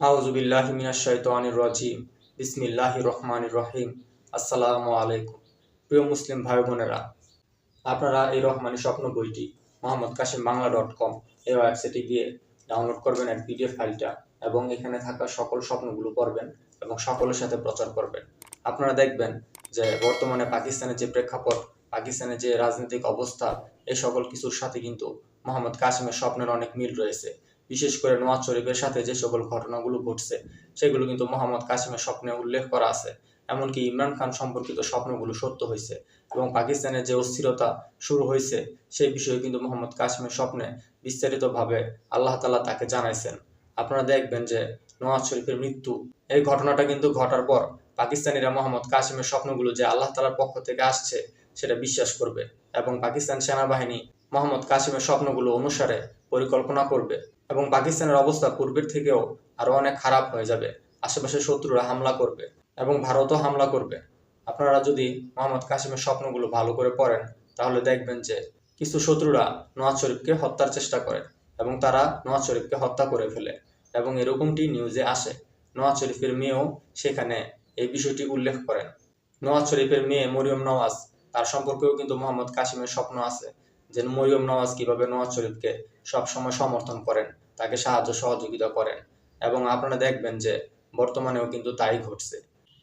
আউজুবিল্লাহি মিনাশ শাইতানির রাজিম। বিসমিল্লাহির রহমানির রহিম। আসসালামু প্রিয় মুসলিম ভাই বোনেরা আপনারা এই রহমানি স্বপ্ন বইটি মোহাম্মদ কাশিম বাংলা ডট কম এই ওয়েবসাইটে গিয়ে ডাউনলোড করবেন এক পিডিএফ ফাইলটা এবং এখানে থাকা সকল স্বপ্নগুলো পড়বেন এবং সকলের সাথে প্রচার করবেন। আপনারা দেখবেন যে বর্তমানে পাকিস্তানের যে প্রেক্ষাপট, পাকিস্তানের যে রাজনৈতিক অবস্থা, এই সকল কিছুর সাথে কিন্তু মোহাম্মদ কাশিমের স্বপ্নের অনেক মিল রয়েছে। বিশেষ করে নওয়াজ শরীফের সাথে যে সকল ঘটনাগুলো ঘটছে, সেগুলো কিন্তু মোহাম্মদ কাসিমের স্বপ্নে উল্লেখ করা আছে। এমনকি ইমরান খান সম্পর্কিত স্বপ্নগুলো সত্য হয়েছে এবং পাকিস্তানের যে অস্থিরতা শুরু হয়েছে, সেই বিষয়ে কিন্তু মোহাম্মদ কাসিমের স্বপ্নে বিস্তারিতভাবে আল্লাহ তালা তাকে জানাইছেন। আপনারা দেখবেন যে নওয়াজ শরীফের মৃত্যু, এই ঘটনাটা কিন্তু ঘটার পর পাকিস্তানিরা মোহাম্মদ কাসিমের স্বপ্নগুলো যে আল্লাহ তালার পক্ষ থেকে আসছে, সেটা বিশ্বাস করবে এবং পাকিস্তান সেনাবাহিনী মোহাম্মদ কাসিমের স্বপ্নগুলো অনুসারে পরিকল্পনা করবে। এবং পাকিস্তানের অবস্থা পূর্বের থেকেও আরও অনেক খারাপ হয়ে যাবে। আশেপাশে শত্রুরা হামলা করবে এবং ভারতও হামলা করবে। আপনারা যদি মোহাম্মদ কাসিমের স্বপ্নগুলো ভালো করে পড়েন, তাহলে দেখবেন যে কিছু শত্রুরা নওয়াজ শরীফকে হত্যার চেষ্টা করে এবং তারা নওয়াজ শরীফকে হত্যা করে ফেলে এবং এরকমটি নিউজে আসে। নওয়াজ শরীফের মেয়েও সেখানে এই বিষয়টি উল্লেখ করেন। নওয়াজ শরীফের মেয়ে মরিয়ম নওয়াজ, তার সম্পর্কেও কিন্তু মোহাম্মদ কাসিমের স্বপ্ন আছে যে মরিয়ম নওয়াজ কীভাবে নওয়াজ শরীফকে সবসময় সমর্থন করেন। তাকে সাহায্য সহযোগিতা করেন এবং আপনারা দেখবেন যে বর্তমানেও কিন্তু তাই ঘটছে।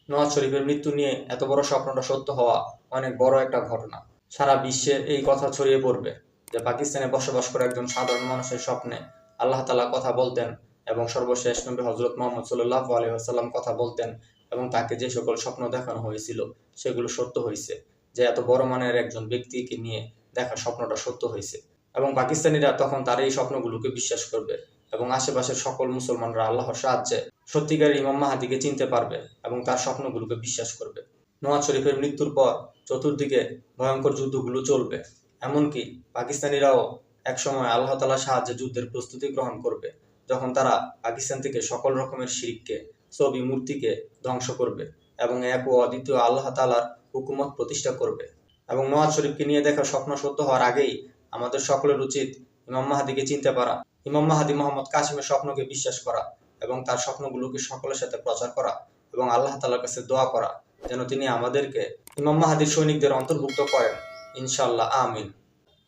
নওয়াজ শরীফের মৃত্যু নিয়ে এত বড় স্বপ্নটা সত্য হওয়া অনেক বড় একটা ঘটনা। সারা বিশ্বে এই কথা ছড়িয়ে পড়বে যে পাকিস্তানে বসবাস করে একজন সাধারণ মানুষের স্বপ্নে আল্লাহ তালা কথা বলতেন এবং সর্বশেষ নবী হজরত মোহাম্মদ সাল্লাহ আলহিহাসাল্লাম কথা বলতেন এবং তাকে যে সকল স্বপ্ন দেখানো হয়েছিল সেগুলো সত্য হয়েছে। যে এত বড় মানের একজন ব্যক্তিকে নিয়ে দেখা স্বপ্নটা সত্য হয়েছে। এবং পাকিস্তানিরা তখন তার এই স্বপ্নগুলোকে বিশ্বাস করবে এবং আশেপাশের সকল মুসলমানরা আল্লাহর সাহায্যে সত্যিকার ইমাম মাহাদিকে চিনতে পারবে এবং তার স্বপ্নগুলোকে বিশ্বাস করবে। নওয়াজ শরীফের মৃত্যুর পর চতুর্দিকে ভয়ঙ্কর যুদ্ধগুলো চলবে। এমনকি পাকিস্তানিরাও একসময় আল্লাহ তালার সাহায্যে যুদ্ধের প্রস্তুতি গ্রহণ করবে, যখন তারা পাকিস্তান থেকে সকল রকমের শিরিককে, ছবি, মূর্তিকে ধ্বংস করবে এবং এক ও অদ্বিতীয় আল্লাহ তালার হুকুমত প্রতিষ্ঠা করবে। এবং নওয়াজ শরীফকে নিয়ে দেখা স্বপ্ন সত্য হওয়ার আগেই আমাদের সকলের উচিত ইমাম মাহাদিকে চিনতে পারা, ইমাম মাহাদি মোহাম্মদ কাসিমের স্বপ্নকে বিশ্বাস করা এবং তার স্বপ্নগুলোকে সকলের সাথে প্রচার করা এবং আল্লাহ তালার কাছে দোয়া করা যেন তিনি আমাদেরকে ইমাম মাহাদির সৈনিকদের অন্তর্ভুক্ত করেন। ইনশাল্লাহ আমিন।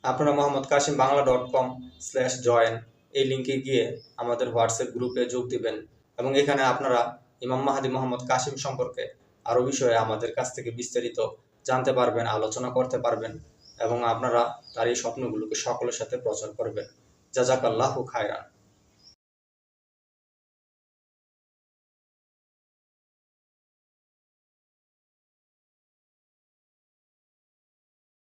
আপনারা Mohammad Kasim Bangla dot com slash join এই লিঙ্কে গিয়ে আমাদের হোয়াটসঅ্যাপ গ্রুপে যোগ দিবেন এবং এখানে আপনারা ইমাম মাহাদি মোহাম্মদ কাসিম সম্পর্কে আরও বিষয়ে আমাদের কাছ থেকে বিস্তারিত জানতে পারবেন, আলোচনা করতে পারবেন। এবং আপনারা তার এই স্বপ্নগুলোকে সকলের সাথে প্রচার করবেন। জাজাকাল্লাহু খায়রান।